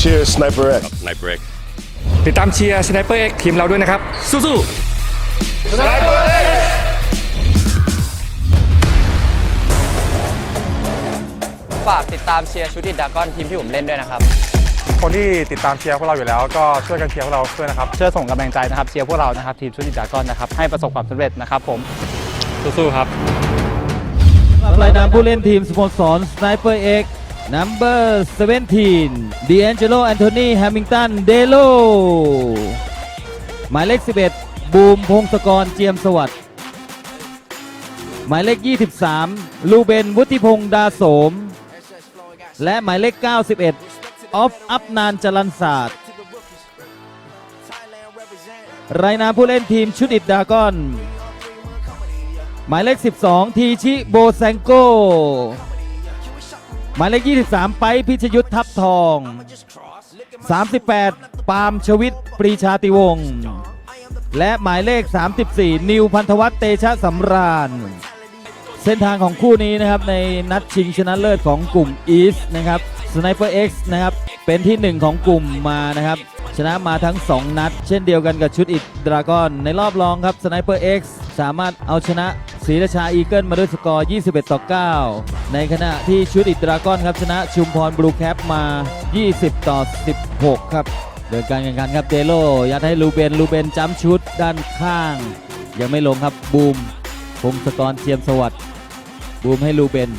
cheer Sniper X. ไนเบรกติดตามเชียร์สไนเปอร์เอ็กทีมเราด้วยนะครับ สู้ๆฝากติดตามเชียร์ชุดดิดดากอนทีมที่ผมเล่นด้วยนะครับ คนที่ติดตามเชียร์พวกเราอยู่แล้วก็ช่วยกันเชียร์พวกเราด้วยนะครับช่วยส่งกำลังใจนะครับเชียร์พวกเรานะครับทีมชุดดิดากอนนะครับให้ประสบความสำเร็จนะครับผมสู้ๆครับรายนามผู้เล่นทีมสโมสร Sniper X number 17 D'Angelo Anthony Hamilton Delo หมายเลข 11 บูมพงศกรเจียมสวัสดิ์หมายเลข 23 ลูเบนวุฒิพงษ์ดาโสม และหมายเลข 91 ออฟอัพนานจรันศาสตร์รายนามผู้เล่นทีมชุดอิดดากอน หมายเลข 12 ทีชิโบแซงโก หมายเลข 23 ไปพิชยุทธทับทอง 38 ปาล์มชวิตปรีชาติวงศ์และหมายเลข 34 นิวพันธวัฒน์เตชะสำราญ เส้นทางของคู่นี้นะครับในนัดชิงชนะเลิศของกลุ่ม East นะครับ Sniper X นะครับเป็นที่หนึ่งของกลุ่มมานะครับชนะมาทั้ง 2 นัด เช่นเดียวกันกับชุดอิดดราก้อนในรอบรองครับ Sniper X สามารถเอาชนะ ศรีราชาอีเกิลมาด้วยสกอร์ 21 ต่อ 9 ในขณะที่ชุดอิดดราก้อนครับชนะชุมพรบลูแคปมา 20 ต่อ 16 ครับเดินการแข่งขันครับเดโลยัดให้ลูเบนลูเบนจ้ำชุดด้านข้าง ยังไม่ลงครับบูมพงศกรเทียมสวัสดิ์บูมให้ลูเบน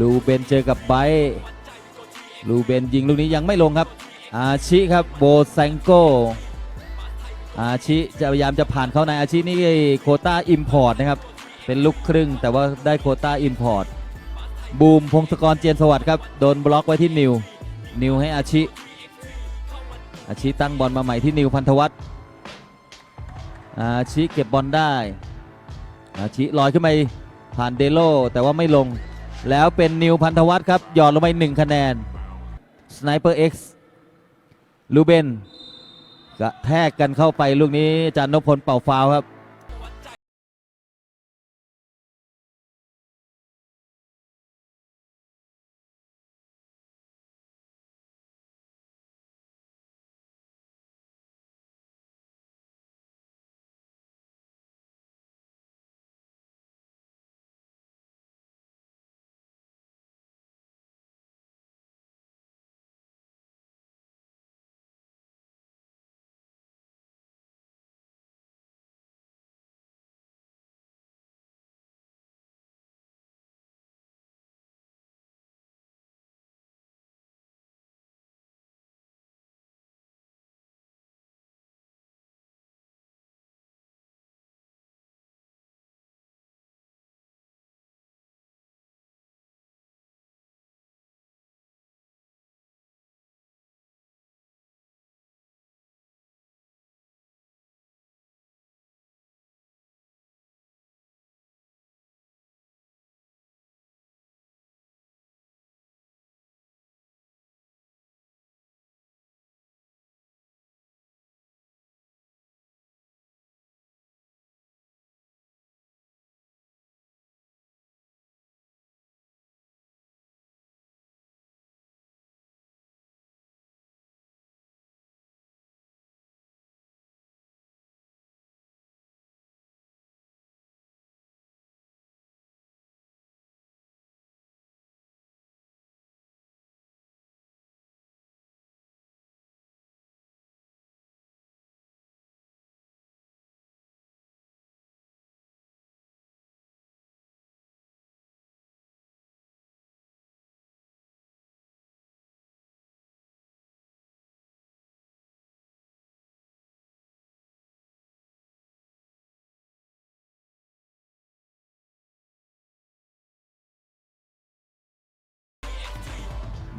ลูเบนเจอกับไบลูเบนยิงลูกนี้ยังไม่ลงครับ อาชิครับโบแซงโกอาชิจะพยายามจะผ่านเข้าในอาชินี่โคต้าอิมพอร์ตนะครับ เป็นลูกครึ่ง แต่ว่าได้โคต้าอิมพอร์ตบูมพงศกรเจียนสวัสดิ์ครับ โดนบล็อกไว้ที่นิว นิวให้อาชิ อาชิตั้งบอลมาใหม่ที่นิวพันธวัฒน์อาชิเก็บบอลได้ อาชิลอยขึ้นไปผ่านเดโลแต่ว่าไม่ลง แล้วเป็นนิวพันธวัฒน์ครับหยอดลงไป1คะแนน Sniper X ลูเบนกระแทกกันเข้าไปลูกนี้จารย์นพพลเป่าฟาวครับ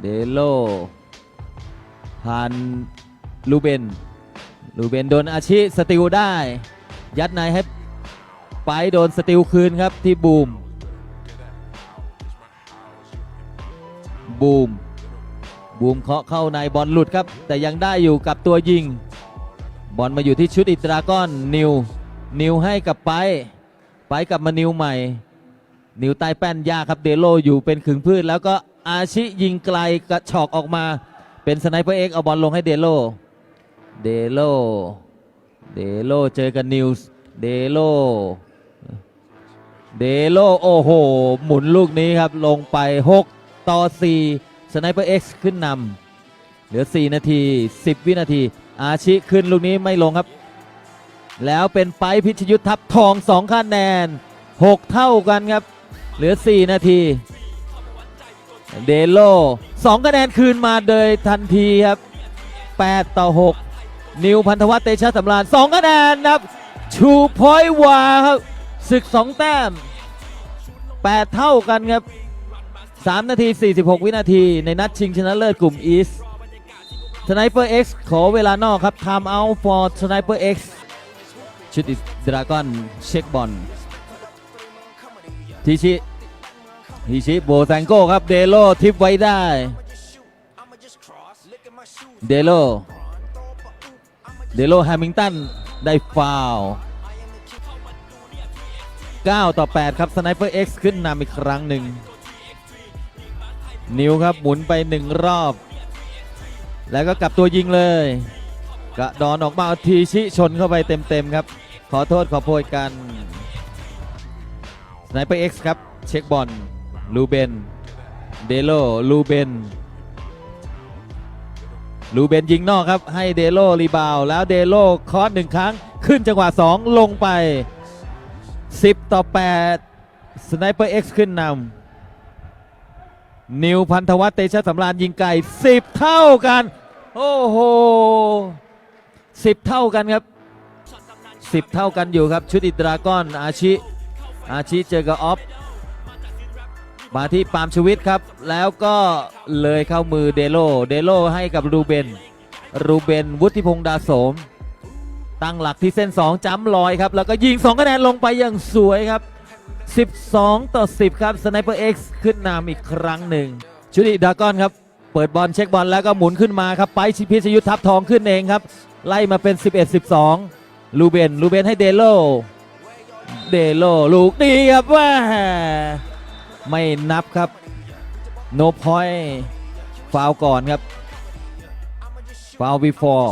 เดโลผ่านลูเบนลูเบนโดนอาชิสติลได้ ยัดในให้ไปโดนสติลคืนครับที่บูม บูม บูมเคาะเข้าในบอลหลุดครับ แต่ยังได้อยู่กับตัวยิง บอลมาอยู่ที่ชุดอิตราก้อนนิว นิวให้กับไป ไปกลับมานิวใหม่ นิวใต้แป้นยากครับเดโลอยู่เป็นขึงพืชแล้วก็ อาชิยิงไกลกระชอกออกมา เป็นสไนเปอร์เอ็กเอาบอลลงให้เดโล เดโล เดโลเจอกันนิวส์เดโล เดโลโอ้โห หมุนลูกนี้ครับ ลงไป 6 ต่อ 4 สไนเปอร์เอ็กขึ้นนำเหลือ 4 นาที 10 วินาที อาชิขึ้นลูกนี้ไม่ลงครับ แล้วเป็นไปพิชยุทธทับทอง 2คะแนน 6 เท่ากันครับ เหลือ 4 นาที เดโล2คะแนนคืนมาโดยทันทีครับ 8 ต่อ 6 นิวพันธวัฒน์เตชะสำราญ2คะแนนครับ ชูพอยวาครับศึก 2 แต้ม 8 เท่ากันครับ 3 นาที 46 วินาที ในนัดชิงชนะเลิศกลุ่มอีสสไนเปอร์ X ขอเวลานอกครับ time out for Sniper X ชุดอิสดราก้อนเช็คบอลทีชิ ทีชิโบแซงโก้ครับเดโลทิปไว้ได้ เดโล เดโลแฮมิงตันได้ฟาวล์9ต่อ 8 ครับสไนเปอร์ X ขึ้นนำอีกครั้งหนึ่ง นิวครับหมุนไปหนึ่งรอบ แล้วก็กลับตัวยิงเลย กระดอนออกมาเอาทีชิชนเข้าไปเต็ม ๆ ครับ ขอโทษขอโพยกันสไนเปอร์ X ครับ เช็คบอล ลูเบน เดโล ลูเบน ลูเบนยิงนอกครับ ให้เดโลรีบาวแล้วเดโลคอร์สหนึ่งครั้ง ขึ้นจังหวะ 2 ลงไป 10 ต่อ 8 สไนเปอร์ X ขึ้นนำนิวพันธวัฒน์เตชะสำราญยิงไก่ 10 เท่ากัน โอ้โห 10 เท่ากันครับ 10 เท่ากันอยู่ครับ ชุดอิดราก้อนอาชิ อาชิเจอกับออฟ มาที่ปาล์มชวิตครับ แล้วก็เลยเข้ามือเดโลเดโลให้กับรูเบน รูเบนวุฒิพงษ์ดาโสม ตั้งหลักที่เส้น 2 จ้ำลอยครับ แล้วก็ยิง 2 คะแนนลงไปอย่างสวยครับ 12 ต่อ 10 ครับสไนเปอร์ X ขึ้นนำอีกครั้งหนึ่ง ชุดิดากอนครับ เปิดบอลเช็คบอลแล้วก็หมุนขึ้นมาครับ ไปชิพิชยุทธทับทองขึ้นเองครับ ไล่มาเป็น 11 12ลูเบนลูเบนให้เดโลเดโลลูกดีครับว่า ไม่นับครับ โนพอยฟาวก่อนครับฟาว before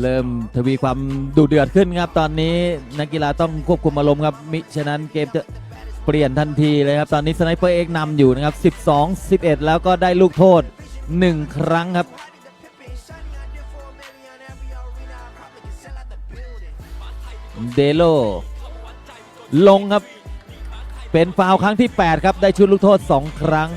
เริ่มทวีความดุเดือดขึ้นครับ ตอนนี้นักกีฬาต้องควบคุมอารมณ์ครับมิฉะนั้นเกมจะเปลี่ยนทันทีเลยครับ ตอนนี้สไนเปอร์เอกนำอยู่นะครับ 12 11 แล้วก็ได้ลูกโทษ 1 ครั้งครับ เดโล ลงครับ เป็นฟาวครั้งที่ 8 ครับ ได้ชุดลูกโทษ 2 ครั้ง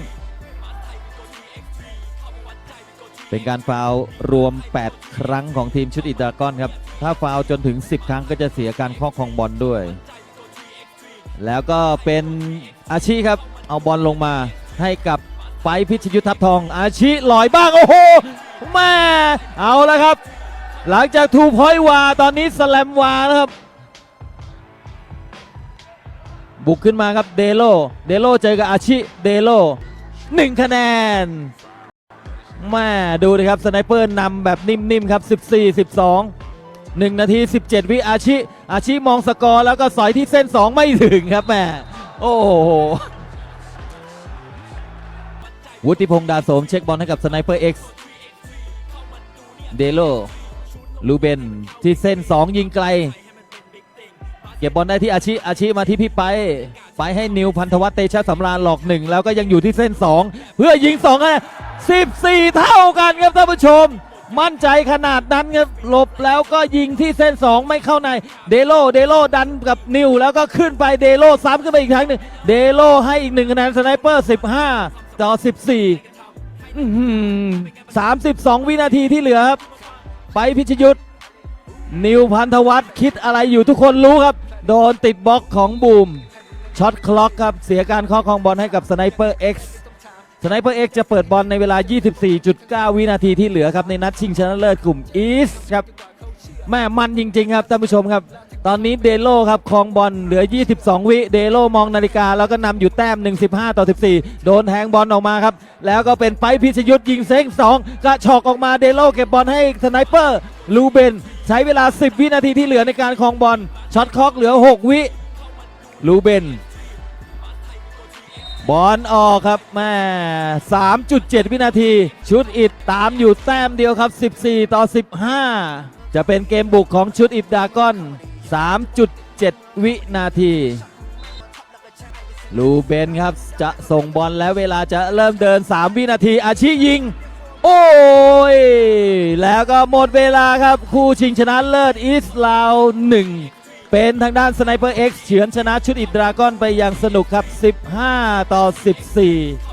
เป็นการฟาวรวม 8 ครั้งของทีมชุดอิตากอนครับ ถ้าฟาวจนถึง 10 ครั้งก็จะเสียการครอบครองบอลด้วย แล้วก็เป็นอาชีครับ เอาบอลลงมาให้กับไปพิชยุทธทับทอง อาชีลอยบ้าง โอ้โหแม่เอาแล้วครับ หลังจากทูพอยวาตอนนี้สแลมวาแล้วครับ บุกขึ้นมาครับเดโลเดโลเจอกับอาชิเดโลหนึ่งคะแนนแม่ดูดิครับสไนเปอร์นำแบบนิ่มๆครับ 14 12 1 นาที 17 วิอาชิอาชิมองสกอร์แล้วก็สอยที่เส้น 2 ไม่ถึงครับแม่โอ้โหวุฒิพงษ์ดาโสมเช็คบอลให้กับสไนเปอร์ X เดโลลูเบนที่เส้น 2 ยิงไกล ก็บบอลได้ที่อาชิอาชิมาที่พี่ไป ไปให้นิวพันธวัฒน์เตชะสำราญหลอกหนึ่งแล้วก็ยังอยู่ที่เส้น 2 เพื่อยิง2คะ14 เท่ากันครับท่านผู้ชม มั่นใจขนาดนั้นครับหลบแล้วก็ยิงที่เส้น 2 ไม่เข้าในเดโลเดโลดันกับนิวแล้วก็ขึ้นไปเดโลซ้ำขึ้นไปอีกครั้งหนึ่งเดโลให้อีกหนึ่งคะแนนสไนเปอร์ 15 ต่อ 14อื้อหือ32 วินาทีที่เหลือครับไปพิชยุทธนิวพันธวัฒน์คิดอะไรอยู่ทุกคนรู้ครับ โดนติดบล็อกของบูมช็อตคล็อกครับเสียการครอคองบอลให้กับสไนเปอร์ X สไนเปอร์ X จะเปิดบอลในเวลา 24.9 วินาทีที่เหลือครับในนัดชิงชนะเลิศกลุ่มอีสครับแม่มันจริง ๆ ครับท่านผู้ชมครับ ตอนนี้เดโลครับคองบอลเหลือ 22 วิเดโลมองนาฬิกาแล้วก็นำอยู่แต้ม15 ต่อ 14 โดนแทงบอลออกมาครับ แล้วก็เป็นไปพิชยุทธ์ยิงเซ้ง2กระชอกออกมาเดโลเก็บบอลให้สไนเปอร์ลูเบน ใช้เวลา 10 วินาทีที่เหลือในการคองบอลช็อตคอกเหลือ 6 วิลูเบนบอลออกครับแม่3.7 วินาที ชุดอิดตามอยู่แต้มเดียวครับ 14 ต่อ 15 จะเป็นเกมบุกของชุดอิดดากอน 3.7 วินาที ลูเบนครับจะส่งบอลแล้วเวลาจะเริ่มเดิน 3 วินาที อาชิยิง โอ้ย แล้วก็หมดเวลาครับ คู่ชิงชนะเลิศอิสลาว1เป็นทางด้านสไนเปอร์ X เฉือนชนะชุดอิดรากอนไปอย่างสนุกครับ 15 ต่อ 14